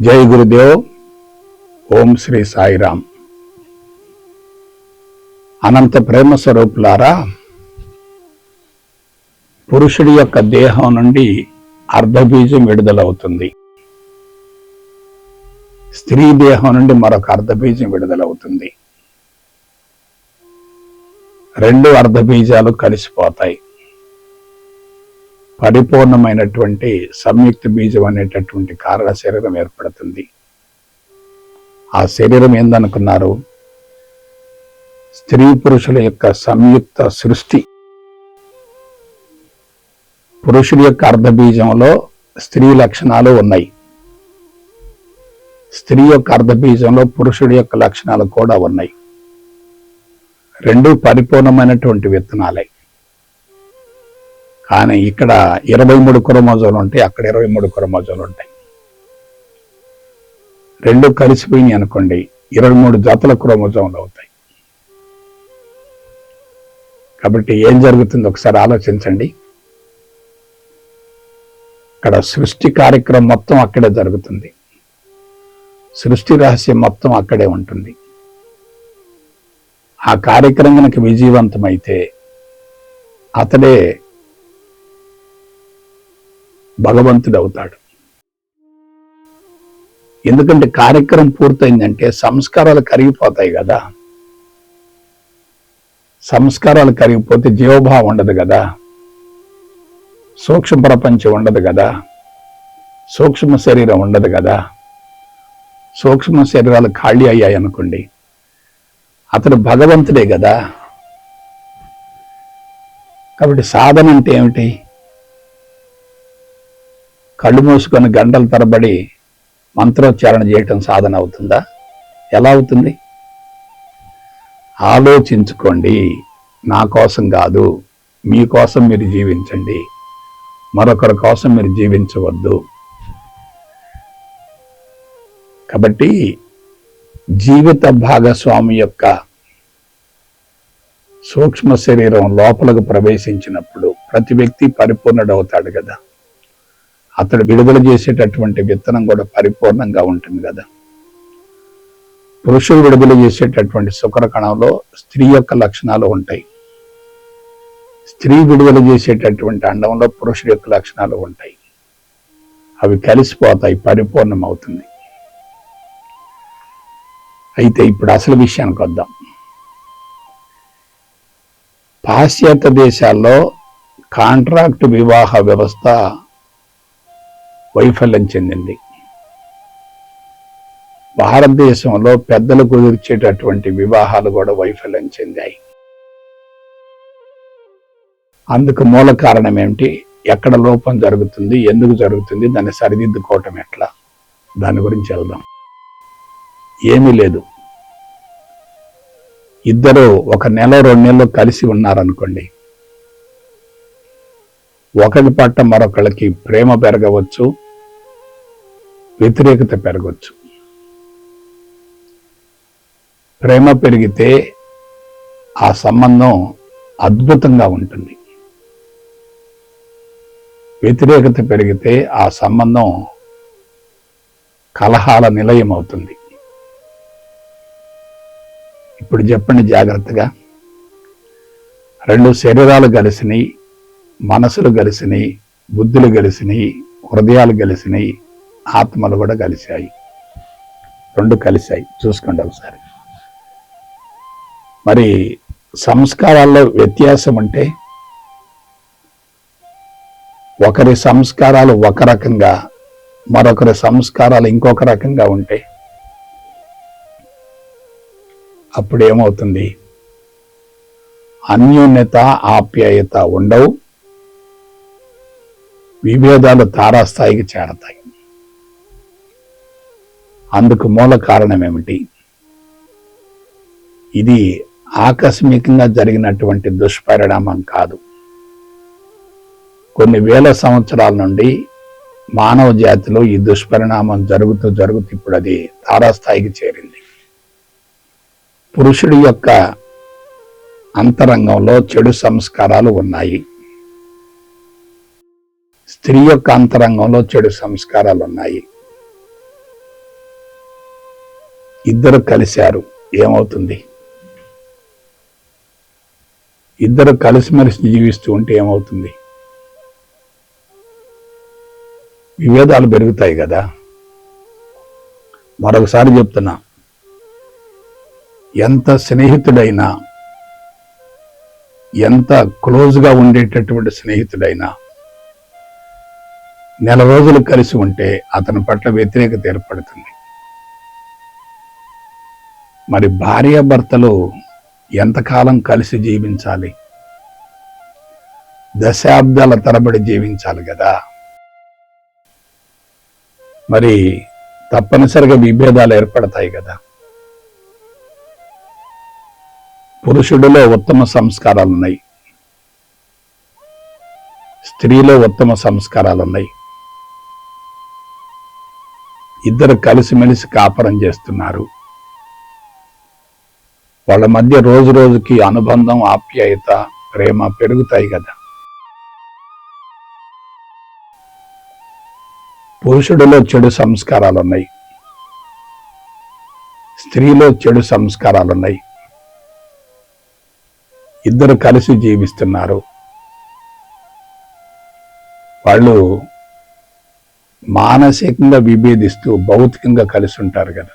జై గురుదేవ్. ఓం శ్రీ సాయిరామ్. అనంత ప్రేమ స్వరూపులారా పురుషుడి యొక్క దేహం నుండి అర్ధబీజం విడుదలవుతుంది. స్త్రీ దేహం నుండి మరొక అర్ధబీజం విడుదలవుతుంది. రెండు అర్ధబీజాలు కలిసిపోతాయి. పరిపూర్ణమైనటువంటి సంయుక్త బీజం అనేటటువంటి కారణ శరీరం ఏర్పడుతుంది. ఆ శరీరం ఏందనుకున్నారు? స్త్రీ పురుషుల యొక్క సంయుక్త సృష్టి. పురుషుడి యొక్క అర్ధబీజంలో స్త్రీ లక్షణాలు ఉన్నాయి. స్త్రీ యొక్క అర్ధబీజంలో పురుషుడి యొక్క లక్షణాలు కూడా ఉన్నాయి. రెండు పరిపూర్ణమైనటువంటి విత్తనాలే. కానీ ఇక్కడ ఇరవై మూడు కురమోజాలు ఉంటాయి అక్కడ ఇరవై మూడు కురమోజాలు ఉంటాయి. రెండు కలిసిపోయినాయి అనుకోండి ఇరవై మూడు జతల క్రోమోజోములు అవుతాయి. కాబట్టి ఏం జరుగుతుందో ఒకసారి ఆలోచించండి. ఇక్కడ సృష్టి కార్యక్రమం మొత్తం అక్కడే జరుగుతుంది. సృష్టి రహస్యం మొత్తం అక్కడే ఉంటుంది. ఆ కార్యక్రమం కనుక విజయవంతమైతే అతడే భగవంతుడు అవుతాడు ఎందుకంటే కార్యక్రమం పూర్తయిందంటే సంస్కారాలు కరిగిపోతాయి కదా. సంస్కారాలు కరిగిపోతే జీవభావం ఉండదు కదా. సూక్ష్మ ప్రపంచం ఉండదు కదా. సూక్ష్మ శరీరం ఉండదు కదా. సూక్ష్మ శరీరాలు ఖాళీ అయ్యాయి అనుకోండి. అతడు భగవంతుడే కదా. కాబట్టి సాధన అంటే ఏమిటి? కళ్ళు మూసుకొని గంటల తరబడి మంత్రోచ్చారణ చేయటం సాధన అవుతుందా? ఎలా అవుతుంది? ఆలోచించుకోండి. నా కోసం కాదు మీకోసం మీరు జీవించండి. మరొకరి కోసం మీరు జీవించవద్దు. కాబట్టి జీవిత భాగస్వామి యొక్క సూక్ష్మ శరీరం లోపలకు ప్రవేశించినప్పుడు ప్రతి వ్యక్తి పరిపూర్ణుడవుతాడు కదా. అతడు విడుదల చేసేటటువంటి విత్తనం కూడా పరిపూర్ణంగా ఉంటుంది కదా. పురుషుడు విడుదల చేసేటటువంటి శుక్ర కణంలో స్త్రీ యొక్క లక్షణాలు ఉంటాయి. స్త్రీ విడుదల చేసేటటువంటి అండంలో పురుషుడి యొక్క లక్షణాలు ఉంటాయి. అవి కలిసిపోతాయి పరిపూర్ణం అవుతుంది అయితే ఇప్పుడు అసలు విషయానికి వద్దాం. పాశ్చాత్య దేశాల్లో కాంట్రాక్ట్ వివాహ వ్యవస్థ వైఫల్యం చెందింది. భారతదేశంలో పెద్దలు కుదిర్చేటటువంటి వివాహాలు కూడా వైఫల్యం చెందాయి. అందుకు మూల కారణం ఏమిటి? ఎక్కడ లోపం జరుగుతుంది? ఎందుకు జరుగుతుంది? దాన్ని సరిదిద్దుకోవటం ఎట్లా? దాని గురించి వెళ్దాం. ఏమీ లేదు. ఇద్దరు ఒక నెల రెండు నెలలు కలిసి ఉన్నారనుకోండి. ఒకరి పట్ల మరొకళ్ళకి ప్రేమ పెరగవచ్చు వ్యతిరేకత పెరగవచ్చు. ప్రేమ పెరిగితే ఆ సంబంధం అద్భుతంగా ఉంటుంది. వ్యతిరేకత పెరిగితే ఆ సంబంధం కలహాల నిలయం అవుతుంది. ఇప్పుడు చెప్పండి జాగ్రత్తగా. రెండు శరీరాలు కలిసినాయి మనసులు కలిసినాయి బుద్ధులు కలిసినాయి హృదయాలు కలిసినాయి ఆత్మలు కూడా కలిశాయి రెండు కలిశాయి. చూసుకోండి ఒకసారి. మరి సంస్కారాల్లో వ్యత్యాసం అంటే ఒకరి సంస్కారాలు ఒక రకంగా మరొకరి సంస్కారాలు ఇంకొక రకంగా ఉంటే అప్పుడు ఏమవుతుంది అన్యోన్యత ఆప్యాయత ఉండవు. విభేదాలు తారాస్థాయికి చేరతాయి. అందుకు మూల కారణం ఏమిటి? ఇది ఆకస్మికంగా జరిగినటువంటి దుష్పరిణామం కాదు. కొన్ని వేల సంవత్సరాల నుండి మానవ జాతిలో ఈ దుష్పరిణామం జరుగుతూ జరుగుతూ ఇప్పుడు అది తారాస్థాయికి చేరింది. పురుషుడి యొక్క అంతరంగంలో చెడు సంస్కారాలు ఉన్నాయి. స్త్రీ యొక్క అంతరంగంలో చెడు సంస్కారాలు ఉన్నాయి ఇద్దరు కలిశారు. ఏమవుతుంది? ఇద్దరు కలిసిమెలిసి జీవిస్తూ ఉంటే ఏమవుతుంది? విభేదాలు పెరుగుతాయి కదా. మరొకసారి చెప్తున్నా. ఎంత స్నేహితుడైనా ఎంత క్లోజ్గా ఉండేటటువంటి స్నేహితుడైనా నెల రోజులు కలిసి ఉంటే అతని పట్ల వ్యతిరేకత ఏర్పడుతుంది. మరి భార్యాభర్తలు ఎంతకాలం కలిసి జీవించాలి? దశాబ్దాల తరబడి జీవించాలి కదా? మరి తప్పనిసరిగా విభేదాలు ఏర్పడతాయి కదా? పురుషుడిలో ఉత్తమ సంస్కారాలు ఉన్నాయి స్త్రీలో ఉత్తమ సంస్కారాలు ఉన్నాయి ఇద్దరు కలిసిమెలిసి కాపురం చేస్తున్నారు. వాళ్ళ మధ్య రోజు రోజుకి అనుబంధం ఆప్యాయత ప్రేమ పెరుగుతాయి కదా. పురుషుడిలో చెడు సంస్కారాలు ఉన్నాయి స్త్రీలో చెడు సంస్కారాలు ఉన్నాయి ఇద్దరు కలిసి జీవిస్తున్నారు. వాళ్ళు మానసికంగా విభేదిస్తూ భౌతికంగా కలిసి ఉంటారు కదా.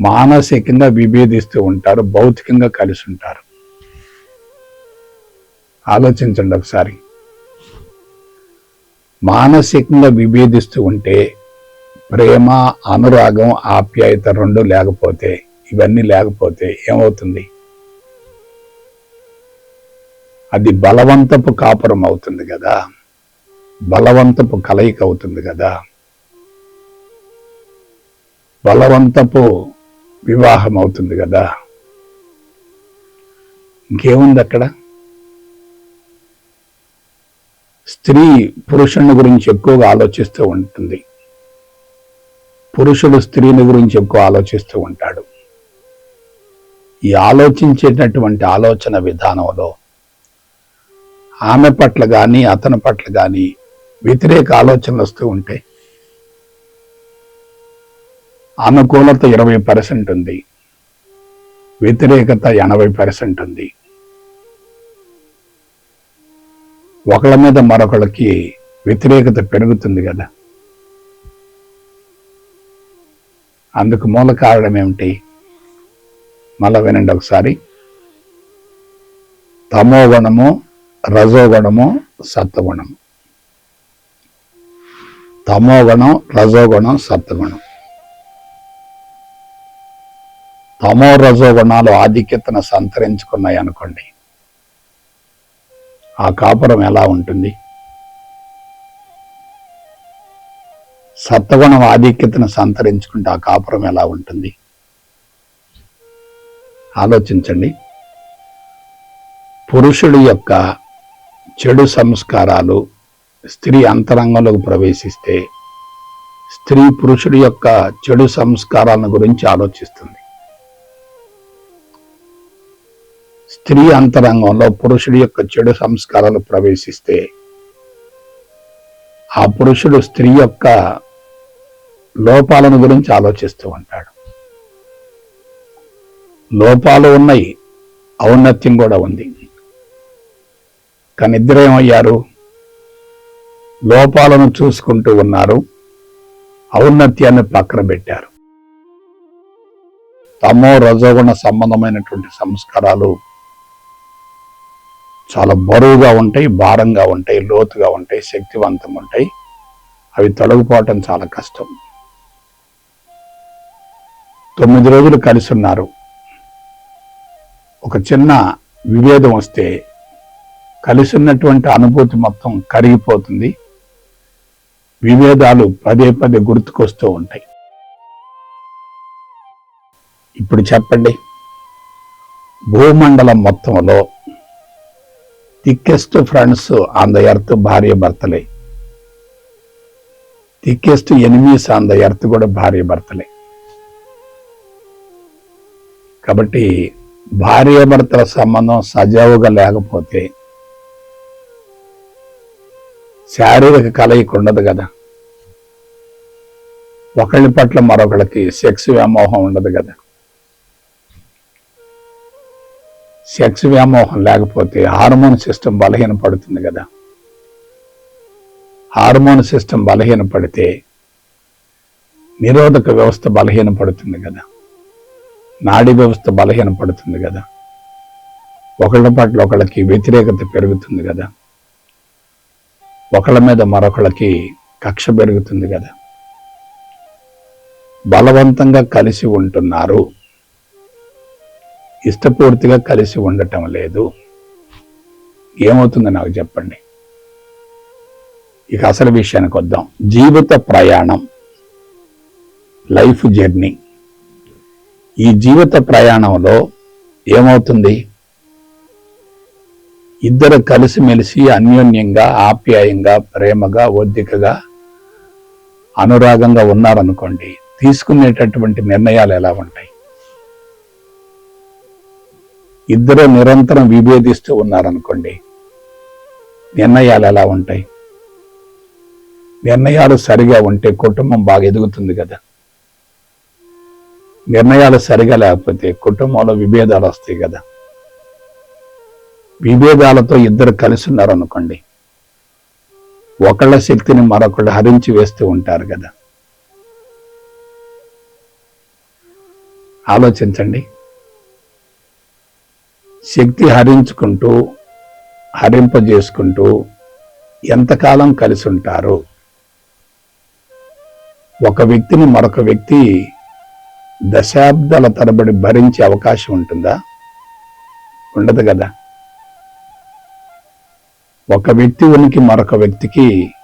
మానసికంగా విభేదిస్తూ ఉంటారు భౌతికంగా కలిసి ఉంటారు. ఆలోచించండి ఒకసారి. మానసికంగా విభేదిస్తూ ఉంటే ప్రేమ అనురాగం ఆప్యాయత రెండు లేకపోతే ఇవన్నీ లేకపోతే ఏమవుతుంది? అది బలవంతపు కాపురం అవుతుంది కదా. బలవంతపు కలయిక అవుతుంది కదా. బలవంతపు వివాహం అవుతుంది కదా. ఇంకేముంది అక్కడ? స్త్రీ పురుషుని గురించి ఎక్కువగా ఆలోచిస్తూ ఉంటుంది. పురుషుడు స్త్రీని గురించి ఎక్కువ ఆలోచిస్తూ ఉంటాడు. ఈ ఆలోచించేటటువంటి ఆలోచన విధానంలో ఆమె పట్ల కానీ అతని పట్ల కానీ వ్యతిరేక ఆలోచనలు వస్తూ ఉంటాయి. అనుకూలత ఇరవై పర్సెంట్ ఉంది. వ్యతిరేకత ఎనభై పర్సెంట్ ఉంది. ఒకళ్ళ మీద మరొకళ్ళకి వ్యతిరేకత పెరుగుతుంది కదా. అందుకు మూల కారణం ఏమిటి? మళ్ళా వినండి ఒకసారి. తమోగుణము రజోగుణము సత్వగుణము. తమోగుణం రజోగుణం సత్వగుణం తమో రజోగుణాలు ఆధిక్యతను సంతరించుకున్నాయి అనుకోండి. ఆ కాపురం ఎలా ఉంటుంది? సత్వగుణం ఆధిక్యతను సంతరించుకుంటే ఆ కాపురం ఎలా ఉంటుంది? ఆలోచించండి. పురుషుడి యొక్క చెడు సంస్కారాలు స్త్రీ అంతరంగంలోకి ప్రవేశిస్తే స్త్రీ పురుషుడి యొక్క చెడు సంస్కారాలను గురించి ఆలోచిస్తుంది. స్త్రీ అంతరంగంలో పురుషుడి యొక్క చెడు సంస్కారాలు ప్రవేశిస్తే ఆ పురుషుడు స్త్రీ యొక్క లోపాలను గురించి ఆలోచిస్తూ ఉంటాడు. లోపాలు ఉన్నాయి ఔన్నత్యం కూడా ఉంది. కానీ ఇద్దరేమయ్యారు? లోపాలను చూసుకుంటూ ఉన్నారు. ఔన్నత్యాన్ని పక్కన పెట్టారు. తమో రజోగుణ సంబంధమైనటువంటి సంస్కారాలు చాలా బరువుగా ఉంటాయి భారంగా ఉంటాయి లోతుగా ఉంటాయి శక్తివంతం ఉంటాయి. అవి తొలగిపోవటం చాలా కష్టం. తొమ్మిది రోజులు కలిసి ఉన్నారు. ఒక చిన్న విభేదం వస్తే కలిసి ఉన్నటువంటి అనుభూతి మొత్తం కరిగిపోతుంది. విభేదాలు పదే పదే గుర్తుకొస్తూ ఉంటాయి. ఇప్పుడు చెప్పండి. భూమండలం మొత్తంలో thickest friends on the earth భార్య భర్తలే. Thickest enemies on the earth కూడా భార్య భర్తలే. కాబట్టి భార్యాభర్తల సంబంధం సజావుగా లేకపోతే శారీరక కలయిక ఉండదు కదా. ఒకళ్ళ పట్ల మరొకళ్ళకి సెక్స్ వ్యామోహం ఉండదు కదా. సెక్స్ వ్యామోహం లేకపోతే హార్మోన్ సిస్టమ్ బలహీనపడుతుంది కదా. హార్మోన్ సిస్టమ్ బలహీనపడితే నిరోధక వ్యవస్థ బలహీనపడుతుంది కదా. నాడీ వ్యవస్థ బలహీనపడుతుంది కదా. ఒకళ్ళ పట్ల ఒకళ్ళకి వ్యతిరేకత పెరుగుతుంది కదా. ఒకళ్ళ మీద మరొకళ్ళకి కక్ష పెరుగుతుంది కదా. బలవంతంగా కలిసి ఉంటున్నారు. ఇష్టపూర్తిగా కలిసి ఉండటం లేదు. ఏమవుతుంది నాకు చెప్పండి. ఇక అసలు విషయానికి వద్దాం. జీవిత ప్రయాణం. Life journey. ఈ జీవిత ప్రయాణంలో ఏమవుతుంది? ఇద్దరు కలిసిమెలిసి అన్యోన్యంగా ఆప్యాయంగా ప్రేమగా ఒద్దికగా అనురాగంగా ఉన్నారనుకోండి తీసుకునేటటువంటి నిర్ణయాలు ఎలా ఉంటాయి? ఇద్దరు నిరంతరం విభేదిస్తూ ఉన్నారనుకోండి నిర్ణయాలు ఎలా ఉంటాయి? నిర్ణయాలు సరిగా ఉంటే కుటుంబం బాగా ఎదుగుతుంది కదా. నిర్ణయాలు సరిగా లేకపోతే కుటుంబంలో విభేదాలు వస్తాయి కదా. విభేదాలతో ఇద్దరు కలిసి ఉన్నారనుకోండి ఒకళ్ళ శక్తిని మరొకళ్ళు హరించి వేస్తూ ఉంటారు కదా. ఆలోచించండి. శక్తి హరించుకుంటూ హరింపజేసుకుంటూ ఎంతకాలం కలిసి ఉంటారు ఒక వ్యక్తిని మరొక వ్యక్తి దశాబ్దాల తరబడి భరించే అవకాశం ఉంటుందా? ఉండదు కదా. ఒక వ్యక్తి ఉనికి మరొక వ్యక్తికి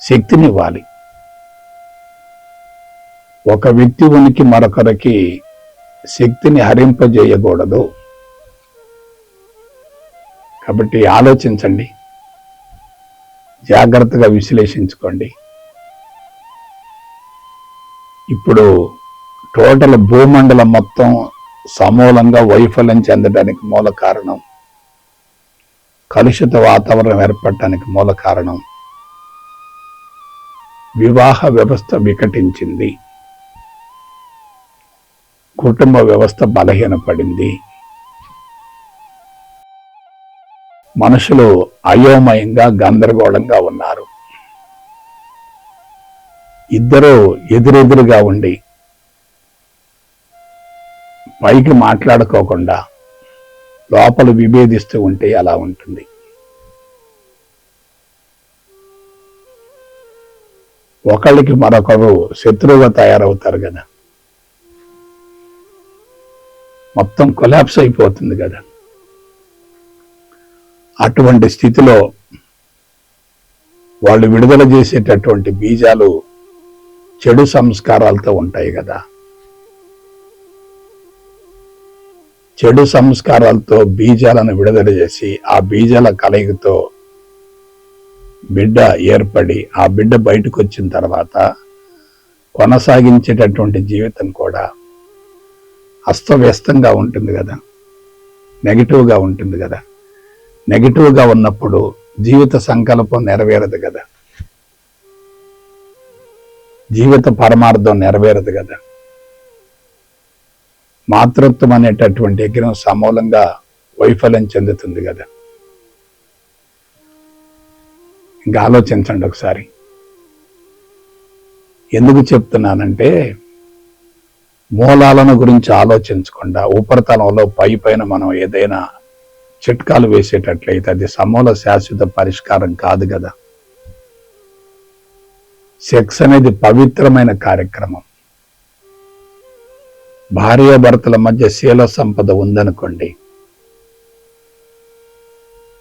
శక్తినివ్వాలి. ఒక వ్యక్తి ఉనికి మరొకరికి శక్తిని హరింపజేయకూడదు. కాబట్టి ఆలోచించండి. జాగ్రత్తగా విశ్లేషించుకోండి. ఇప్పుడు టోటల్ భూమండలం మొత్తం సమూలంగా వైఫల్యం చెందడానికి మూల కారణం కలుషిత వాతావరణం ఏర్పడటానికి మూల కారణం వివాహ వ్యవస్థ వికటించింది. కుటుంబ వ్యవస్థ బలహీనపడింది. మనుషులు అయోమయంగా గందరగోళంగా ఉన్నారు. ఇద్దరు ఎదురెదురుగా ఉండి పైకి మాట్లాడుకోకుండా లోపల విభేదిస్తూ ఉంటే అలా ఉంటుంది. ఒకళ్ళకి మరొకరు శత్రువుగా తయారవుతారు కదా. మొత్తం కొలాప్స్ అయిపోతుంది కదా. అటువంటి స్థితిలో వాళ్ళు విడుదల చేసేటటువంటి బీజాలు చెడు సంస్కారాలతో ఉంటాయి కదా. చెడు సంస్కారాలతో బీజాలను విడుదల చేసి ఆ బీజాల కలయికతో బిడ్డ ఏర్పడి ఆ బిడ్డ బయటకు వచ్చిన తర్వాత కొనసాగించేటటువంటి జీవితం కూడా అస్తవ్యస్తంగా ఉంటుంది కదా. నెగిటివ్గా ఉంటుంది కదా. నెగిటివ్గా ఉన్నప్పుడు జీవిత సంకల్పం నెరవేరదు కదా. జీవిత పరమార్థం నెరవేరదు కదా. మాతృత్వం అనేటటువంటి యజ్ఞం సమూలంగా వైఫల్యం చెందుతుంది కదా. ఇంకా ఆలోచించండి ఒకసారి. ఎందుకు చెప్తున్నానంటే మూలాలను గురించి ఆలోచించకుండా ఉపరితలంలో పై పైన మనం ఏదైనా చిట్కాలు వేసేటట్లయితే అది సమూల శాశ్వత పరిష్కారం కాదు కదా. సెక్స్ అనేది పవిత్రమైన కార్యక్రమం. భార్యాభర్తల మధ్య శీల సంపద ఉందనుకోండి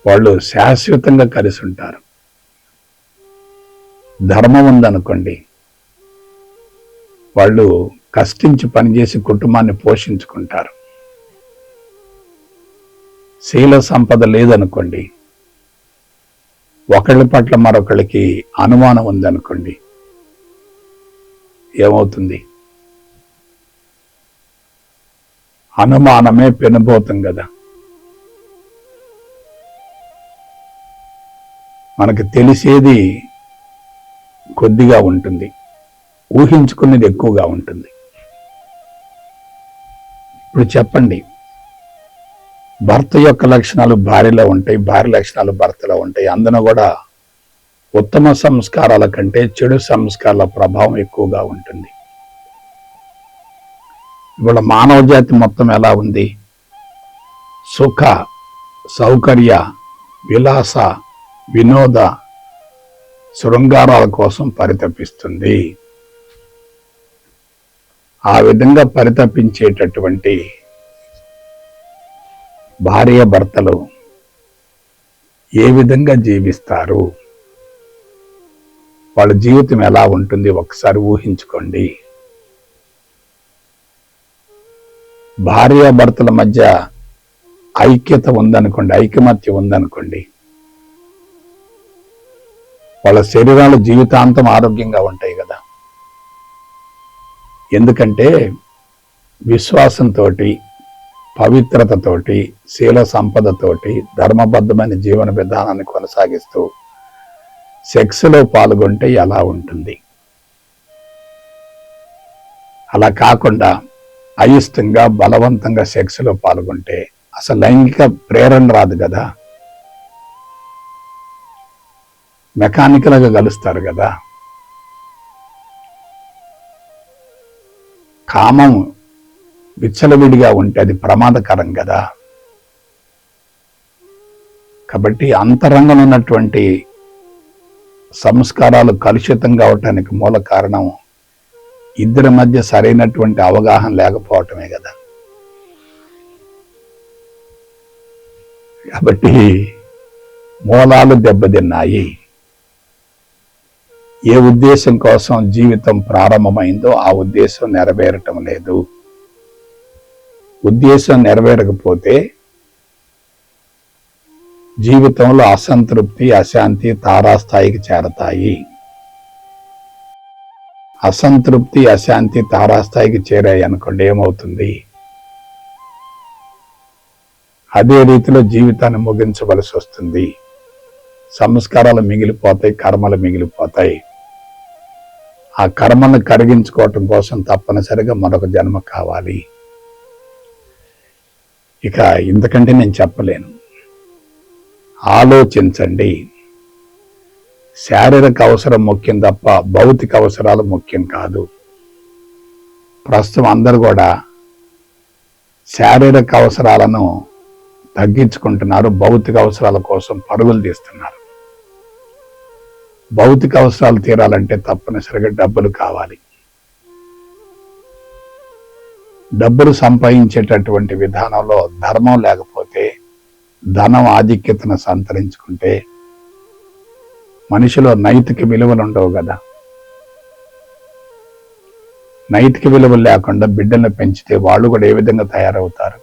వాళ్ళు శాశ్వతంగా కలిసి ఉంటారు ధర్మం ఉందనుకోండి వాళ్ళు కష్టించి పనిచేసి కుటుంబాన్ని పోషించుకుంటారు. శీల సంపద లేదనుకోండి ఒకళ్ళ పట్ల మరొకళ్ళకి అనుమానం ఉందనుకోండి ఏమవుతుంది? అనుమానమే పెనుబోతం కదా. మనకు తెలిసేది కొద్దిగా ఉంటుంది. ఊహించుకునేది ఎక్కువగా ఉంటుంది. ఇప్పుడు చెప్పండి. భర్త యొక్క లక్షణాలు భార్యలో ఉంటాయి భార్య లక్షణాలు భర్తలో ఉంటాయి. అందులో కూడా ఉత్తమ సంస్కారాల కంటే చెడు సంస్కారాల ప్రభావం ఎక్కువగా ఉంటుంది. ఇవాళ మానవ జాతి మొత్తం ఎలా ఉంది? సుఖ సౌకర్య విలాస వినోద శృంగారాల కోసం పరితపిస్తుంది. ఆ విధంగా పరితపించేటటువంటి భార్య భర్తలు ఏ విధంగా జీవిస్తారు? వాళ్ళ జీవితం ఎలా ఉంటుంది? ఒకసారి ఊహించుకోండి. భార్యాభర్తల మధ్య ఐక్యత ఉందనుకోండి ఐకమత్యం ఉందనుకోండి వాళ్ళ శరీరాలు జీవితాంతం ఆరోగ్యంగా ఉంటాయి కదా. ఎందుకంటే విశ్వాసంతో పవిత్రతతోటి శీల సంపదతోటి ధర్మబద్ధమైన జీవన విధానాన్ని కొనసాగిస్తూ సెక్స్లో పాల్గొంటే ఎలా ఉంటుంది? అలా కాకుండా అయిష్టంగా బలవంతంగా సెక్స్లో పాల్గొంటే అసలు లైంగిక ప్రేరణ రాదు కదా. మెకానికల్గా కలుస్తారు కదా. కామం విచ్చలవిడిగా ఉంటే అది ప్రమాదకరం కదా. కాబట్టి అంతరంగంలో ఉన్నటువంటి సంస్కారాలు కలుషితం కావటానికి మూల కారణం ఇద్దరి మధ్య సరైనటువంటి అవగాహన లేకపోవటమే కదా. కాబట్టి మూలాలు దెబ్బతిన్నాయి. ఏ ఉద్దేశం కోసం జీవితం ప్రారంభమైందో ఆ ఉద్దేశం నెరవేరటం లేదు. ఉద్దేశం నెరవేరకపోతే జీవితంలో అసంతృప్తి అశాంతి తారాస్థాయికి చేరతాయి. అసంతృప్తి అశాంతి తారాస్థాయికి చేరాయి అనుకోండి ఏమవుతుంది? అదే రీతిలో జీవితాన్ని ముగించవలసి వస్తుంది. సంస్కారాలు మిగిలిపోతాయి కర్మలు మిగిలిపోతాయి. ఆ కర్మను కరిగించుకోవటం కోసం తప్పనిసరిగా మరొక జన్మ కావాలి. ఇక ఇంతకంటే నేను చెప్పలేను. ఆలోచించండి. శారీరక అవసరం ముఖ్యం తప్ప భౌతిక అవసరాలు ముఖ్యం కాదు. ప్రస్తుతం అందరు కూడా శారీరక అవసరాలను తగ్గించుకుంటున్నారు భౌతిక అవసరాల కోసం పరుగులు తీస్తున్నారు. భౌతిక అవసరాలు తీరాలంటే తప్పనిసరిగా డబ్బులు కావాలి. డబ్బులు సంపాదించేటటువంటి విధానంలో ధర్మం లేకపోతే ధనం ఆధిక్యతను సంతరించుకుంటే మనిషిలో నైతిక విలువలు ఉండవు కదా. నైతిక విలువలు లేకుండా బిడ్డలను పెంచితే వాళ్ళు కూడా ఏ విధంగా తయారవుతారు?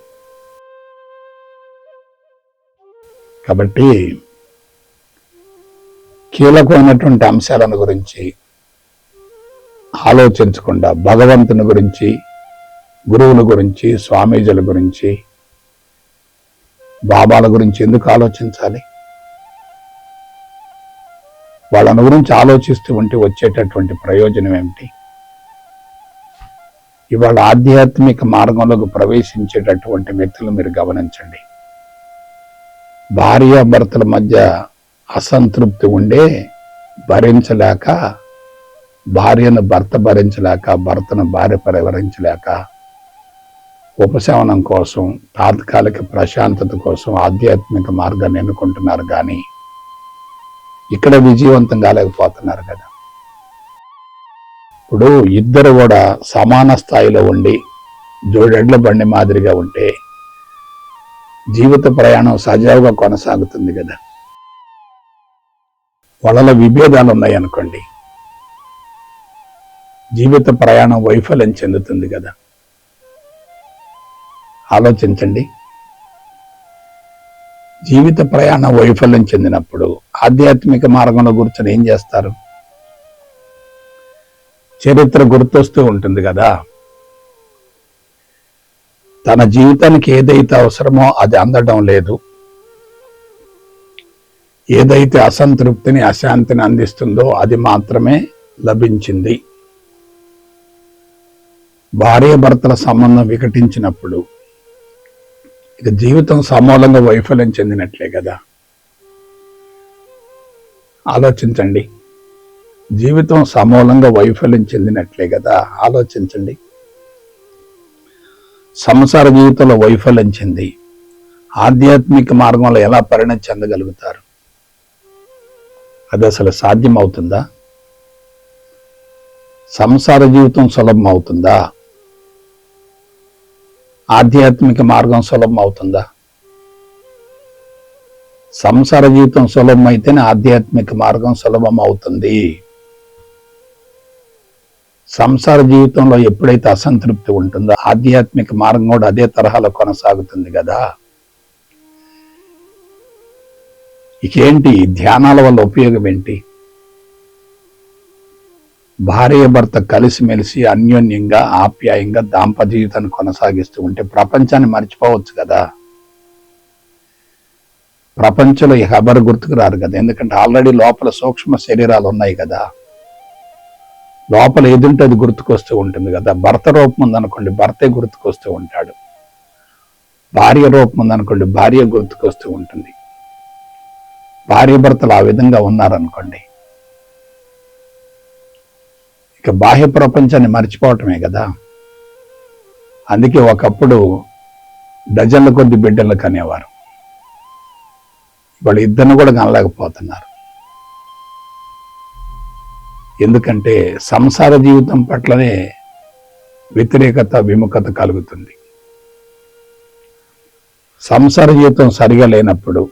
కాబట్టి కీలకమైనటువంటి అంశాలను గురించి ఆలోచించకుండా భగవంతుని గురించి గురువుల గురించి స్వామీజీల గురించి బాబాల గురించి ఎందుకు ఆలోచించాలి? వాళ్ళని గురించి ఆలోచిస్తూ ఉంటే వచ్చేటటువంటి ప్రయోజనం ఏమిటి? ఇవాళ ఆధ్యాత్మిక మార్గంలోకి ప్రవేశించేటటువంటి వ్యక్తులు మీరు గమనించండి. భార్యాభర్తల మధ్య అసంతృప్తి ఉండే భరించలేక భార్యను భర్త భరించలేక భర్తను భార్య పరివరించలేక ఉపశమనం కోసం తాత్కాలిక ప్రశాంతత కోసం ఆధ్యాత్మిక మార్గాన్ని ఎన్నుకుంటున్నారు కానీ ఇక్కడ విజయవంతం కాలేకపోతున్నారు కదా. ఇప్పుడు ఇద్దరు కూడా సమాన స్థాయిలో ఉండి జోడెడ్ల బండి మాదిరిగా ఉంటే జీవిత ప్రయాణం సజావుగా కొనసాగుతుంది కదా. వాళ్ళలో విభేదాలు ఉన్నాయనుకోండి జీవిత ప్రయాణం వైఫల్యం చెందుతుంది కదా. ఆలోచించండి. జీవిత ప్రయాణ వైఫల్యం చెందినప్పుడు ఆధ్యాత్మిక మార్గంలో కూర్చొని ఏం చేస్తారు? చరిత్ర గుర్తొస్తూ ఉంటుంది కదా. తన జీవితానికి ఏదైతే అవసరమో అది అందడం లేదు. ఏదైతే అసంతృప్తిని అశాంతిని అందిస్తుందో అది మాత్రమే లభించింది. భార్య భర్తల సంబంధం వికటించినప్పుడు ఇక జీవితం సమూలంగా వైఫల్యం చెందినట్లే కదా. ఆలోచించండి. జీవితం సమూలంగా వైఫల్యం చెందినట్లే కదా. ఆలోచించండి. సంసార జీవితంలో వైఫల్యం చెంది ఆధ్యాత్మిక మార్గంలో ఎలా పరిణతి చెందగలుగుతారు? అది అసలు సాధ్యం అవుతుందా సంసార జీవితం సులభం అవుతుందా ఆధ్యాత్మిక మార్గం సులభం అవుతుందా? సంసార జీవితం సులభం అయితేనే ఆధ్యాత్మిక మార్గం సులభం అవుతుంది. సంసార జీవితంలో ఎప్పుడైతే అసంతృప్తి ఉంటుందో ఆధ్యాత్మిక మార్గం కూడా అదే తరహాలో కొనసాగుతుంది కదా. ఇకేంటి? ధ్యానాల వల్ల ఉపయోగం ఏంటి? భార్య భర్త కలిసిమెలిసి అన్యోన్యంగా ఆప్యాయంగా దాంపత్య జీవితాన్ని కొనసాగిస్తూ ఉంటే ప్రపంచాన్ని మర్చిపోవచ్చు కదా. ప్రపంచంలో ఈ ఎవరు గుర్తుకు రారు కదా. ఎందుకంటే ఆల్రెడీ లోపల సూక్ష్మ శరీరాలు ఉన్నాయి కదా. లోపల ఎదుంటే అది గుర్తుకొస్తూ ఉంటుంది కదా. భర్త రూపం ఉందనుకోండి భర్తే గుర్తుకొస్తూ ఉంటాడు. భార్య రూపం ఉందనుకోండి భార్య గుర్తుకొస్తూ ఉంటుంది. భార్య భర్తలు ఆ విధంగా ఉన్నారనుకోండి ఇక బాహ్య ప్రపంచాన్ని మర్చిపోవటమే కదా. అందుకే ఒకప్పుడు డజన్ల కొద్ది బిడ్డలు కనేవారు. వాళ్ళు ఇద్దరిని కూడా కనలేకపోతున్నారు. ఎందుకంటే సంసార జీవితం పట్లనే వ్యతిరేకత విముఖత కలుగుతుంది. సంసార జీవితం సరిగా లేనప్పుడు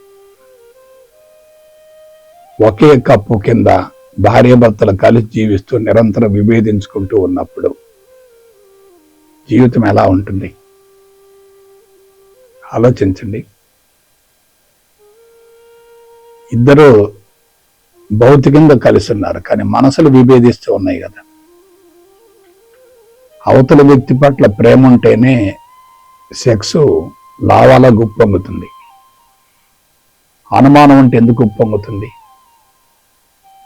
ఒకే కప్పు కింద భార్యాభర్తలు కలిసి జీవిస్తూ నిరంతరం విభేదించుకుంటూ ఉన్నప్పుడు జీవితం ఎలా ఉంటుంది? ఆలోచించండి. ఇద్దరు భౌతికంగా కలిసి ఉన్నారు కానీ మనసులు విభేదిస్తూ ఉన్నాయి కదా. అవతల వ్యక్తి పట్ల ప్రేమ ఉంటేనే సెక్స్ లావాలా గుప్పొంగుతుంది అనుమానం అంటే ఎందుకు ఉప్పొంగుతుంది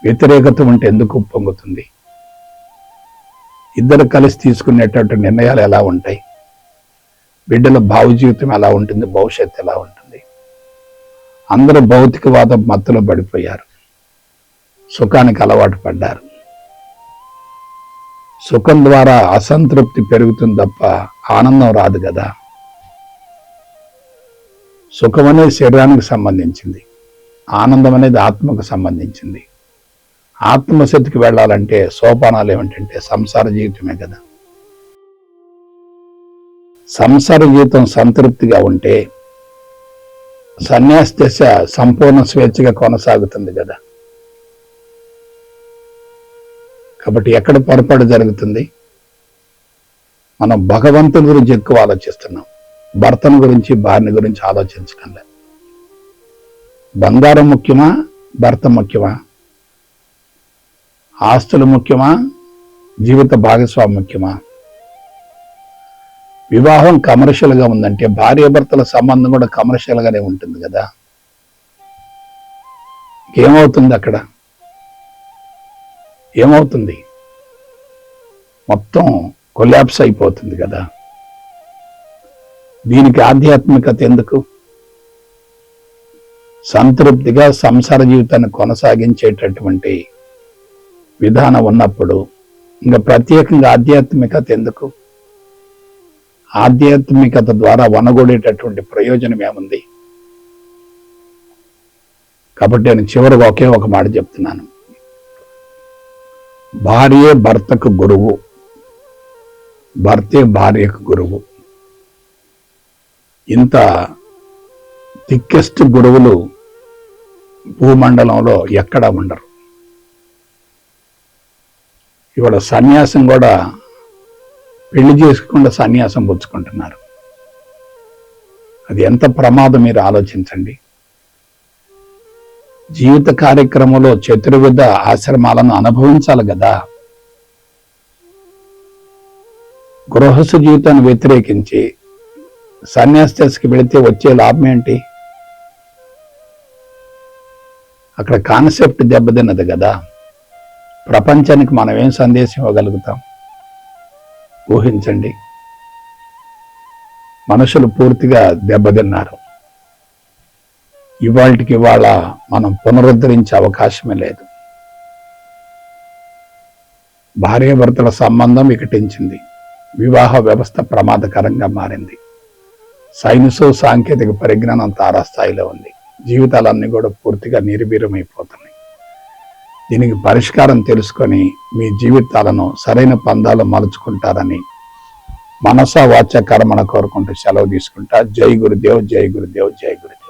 వ్యతిరేకత ఉంటే ఎందుకు పొంగుతుంది? ఇద్దరు కలిసి తీసుకునేటటువంటి నిర్ణయాలు ఎలా ఉంటాయి? బిడ్డల భావ జీవితం ఎలా ఉంటుంది? భవిష్యత్తు ఎలా ఉంటుంది? అందరూ భౌతికవాద మత్తులో పడిపోయారు. సుఖానికి అలవాటు పడ్డారు. సుఖం ద్వారా అసంతృప్తి పెరుగుతుంది తప్ప ఆనందం రాదు కదా. సుఖం అనేది శరీరానికి సంబంధించింది. ఆనందం అనేది ఆత్మకు సంబంధించింది. ఆత్మశక్తికి వెళ్ళాలంటే సోపానాలు ఏమిటంటే సంసార జీవితమే కదా. సంసార జీవితం సంతృప్తిగా ఉంటే సన్యాస దశ సంపూర్ణ స్వేచ్ఛగా కొనసాగుతుంది కదా. కాబట్టి ఎక్కడ పొరపాటు జరుగుతుంది? మనం భగవంతుని గురించి ఎక్కువ ఆలోచిస్తున్నాం. భర్తను గురించి భార్య గురించి ఆలోచించడం లేదు బంగారం ముఖ్యమా? భర్త ముఖ్యమా? ఆస్తులు ముఖ్యమా? జీవిత భాగస్వామి ముఖ్యమా? వివాహం కమర్షియల్గా ఉందంటే భార్యాభర్తల సంబంధం కూడా కమర్షియల్గానే ఉంటుంది కదా. ఏమవుతుంది అక్కడ? ఏమవుతుంది? మొత్తం కొలాప్స్ అయిపోతుంది కదా. దీనికి ఆధ్యాత్మికత ఎందుకు? సంతృప్తిగా సంసార జీవితాన్ని కొనసాగించేటటువంటి విధానం ఉన్నప్పుడు ఇంకా ప్రత్యేకంగా ఆధ్యాత్మికత ఎందుకు? ఆధ్యాత్మికత ద్వారా వనగొడేటటువంటి ప్రయోజనం ఏముంది? కాబట్టి నేను చివరికి ఒకే ఒక మాట చెప్తున్నాను. భార్యే భర్తకు గురువు. భర్తే భార్యకు గురువు. ఇంత థిక్కెస్ట్ గురువులు భూమండలంలో ఎక్కడా ఉండరు. ఇవాళ సన్యాసం కూడా పెళ్ళి చేసుకుండా సన్యాసం పుచ్చుకుంటున్నారు. అది ఎంత ప్రమాదం మీరు ఆలోచించండి. జీవిత కార్యక్రమంలో చతుర్విధ ఆశ్రమాలను అనుభవించాలి కదా. గృహస్థ జీవితాన్ని వ్యతిరేకించి సన్యాసకి వెళితే వచ్చే లాభం ఏంటి? అక్కడ కాన్సెప్ట్ దెబ్బతిన్నది కదా. ప్రపంచానికి మనం ఏం సందేశం ఇవ్వగలుగుతాం? ఊహించండి. మనుషులు పూర్తిగా దెబ్బతిన్నారు. ఇవాళకి ఇవాళ మనం పునరుద్ధరించే అవకాశమే లేదు. భార్యాభర్తల సంబంధం వికటించింది. వివాహ వ్యవస్థ ప్రమాదకరంగా మారింది. సైన్సు సాంకేతిక పరిజ్ఞానం తారాస్థాయిలో ఉంది. జీవితాలన్నీ కూడా పూర్తిగా నిర్వీరమైపోతున్నాయి దీనికి పరిష్కారం తెలుసుకొని మీ జీవితాలను సరైన పందాలు మలుచుకుంటారని మనసా వాచ కర్మను కోరుకుంటూ సెలవు తీసుకుంటా. జై గురుదేవ్ జై గురుదేవ్ జై గురుదేవ్.